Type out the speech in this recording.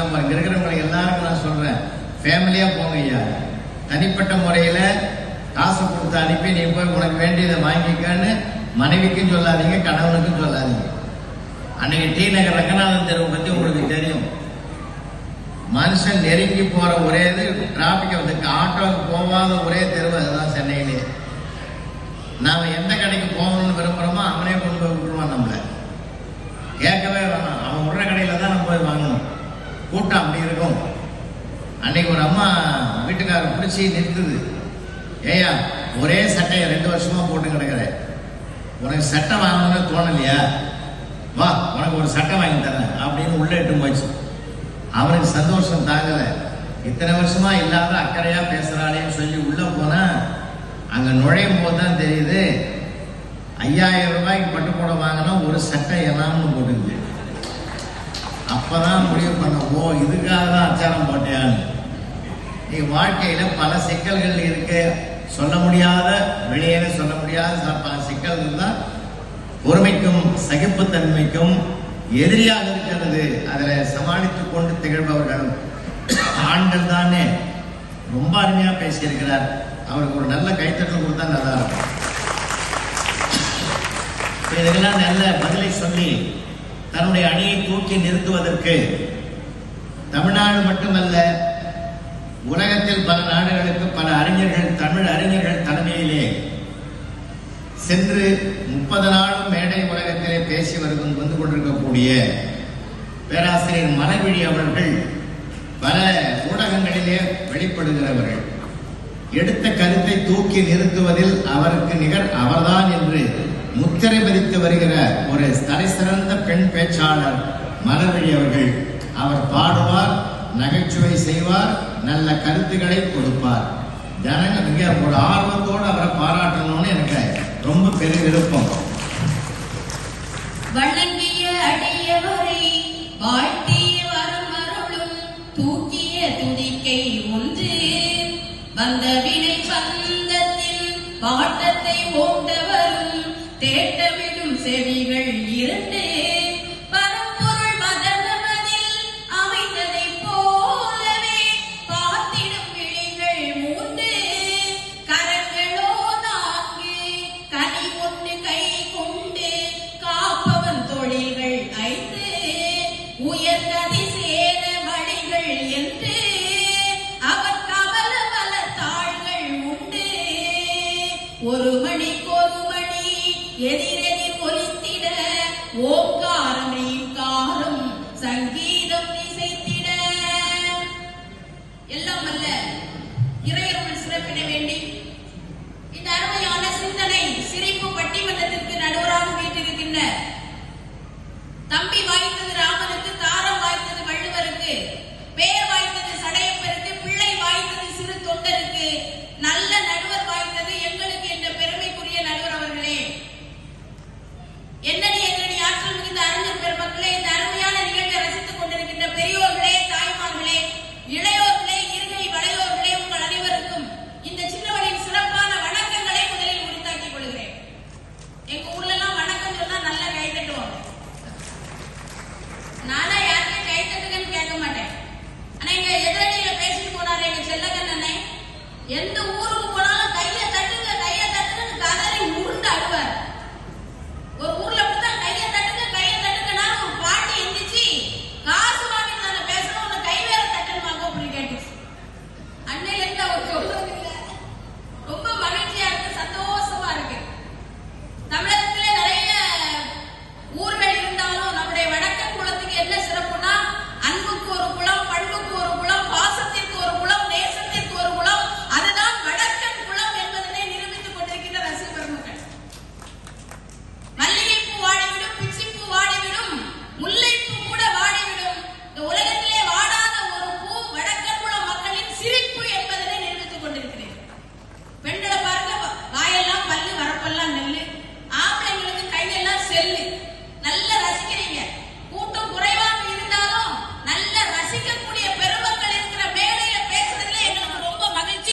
நம்ம இருக்கிறவங்களை எல்லாருக்கும் நான் சொல்றேன். ஃபேமிலியா போங்க ஐயா. தனிப்பட்ட முறையில காசு கொடுத்து அனுப்பி நீ போய் உனக்கு வேண்டியதை வாங்கிக்கன்னு மனைவிக்கும் சொல்லாதீங்க கணவனுக்கும் சொல்லாதீங்க. அன்னைக்கு டி நகர் ரங்கநாதன் தெருவை பத்தி உங்களுக்கு தெரியும். மனுஷன் நெருங்கி போற ஒரே இது டிராபிக் வந்து ஆட்டோவுக்கு போகாத ஒரே தெருவு அதுதான் சென்னையிலே. நாம எந்த கடைக்கு போகணும்னு விரும்புறோமோ அவனே கொண்டு போய் விட்டுருவான் நம்மள கேட்கவே வேணாம் அவன் விடுற கடையில தான் நம்ம போய் வாங்கணும் கூட்டம் அப்படி இருக்கும் அன்னைக்கு ஒரு அம்மா வீட்டுக்காரர் பிடிச்சி நிறுத்துது ஏயா ஒரே சட்டையை ரெண்டு வருஷமா போட்டு கிடக்குற. உனக்கு சட்டை வாங்கணும்னு தோணலையா? வா உனக்கு ஒரு சட்டை வாங்கி தரேன் அப்படின்னு உள்ள இட்டு போச்சு. அவனுக்கு சந்தோஷம் தாங்கல. இத்தனை வருஷமா இல்லாத அக்கறையா பேசுறாளேன்னு சொல்லி உள்ள போனா அங்க நுழையும் போது தான் தெரியுது ஐயாயிரம் ரூபாய்க்கு பட்டுக்கூட வாங்கினா ஒரு சட்டை என்னாம்னு போட்டுருந்தேன் அப்பதான் முடிவு பண்ண ஓ இதுக்காக தான் அச்சாரம் இன்னைக்கு வாழ்க்கையில பல சிக்கல்கள் இருக்கு. சொல்ல முடியாத வெளியேற சொல்ல முடியாத பல சிக்கல்கள் தான் பொறுமைக்கும் சகிப்புத்தன்மைக்கும் எதிரியாக இருக்கிறது. அதில் சமாளித்துக் கொண்டு திகழ்பவர்கள் ஆண்கள் தானே. ரொம்ப அருமையா பேசியிருக்கிறார். அவருக்கு ஒரு நல்ல கைத்தட்டல் கொடுத்தா நல்லா இருக்கும் இதெல்லாம் நல்ல பதிலை சொல்லி தன்னுடைய அணியை தூக்கி நிறுத்துவதற்கு தமிழ்நாடு மட்டுமல்ல உலகத்தில் பல நாடுகளுக்கு பல அறிஞர்கள் தமிழ் அறிஞர்கள் தலைமையிலே சென்று முப்பது நாளும் மேடை உலகத்திலே பேசி வருகும் வந்து கொண்டிருக்கக்கூடிய பேராசிரியர் மலர்விழி அவர்கள் பல ஊடகங்களிலே வெளிப்படுகிறவர்கள். எடுத்த கருத்தை தூக்கி நிறுத்துவதில் அவருக்கு நிகர் அவர்தான் என்று முத்திரை பதித்து வருகிற ஒரு தலைசிறந்த பெண் பேச்சாளர் மலர்விழி அவர்கள் அவர் பாடுவார் நகைச்சுவை செய்வார் நல்ல கருத்துக்களை கொடுப்பார். ஜனங்க மிக ஒரு ஆர்வத்தோடு அவரை பாராட்டணும்னு எனக்கு ரொம்ப பெரிய விருப்பம். வணங்கிய அடியவரை வாழ்த்திய வரம் அருளும் தூக்கிய துதிக்கை ஒன்று. வந்த வினை பந்தத்தில் பாட்டத்தை ஓட்டவரும் தேட்டவிடும் செவி ஒரு மணிக்கு ஒரு மணி எதிரெதிர் ஒலித்திட ஓ 盐都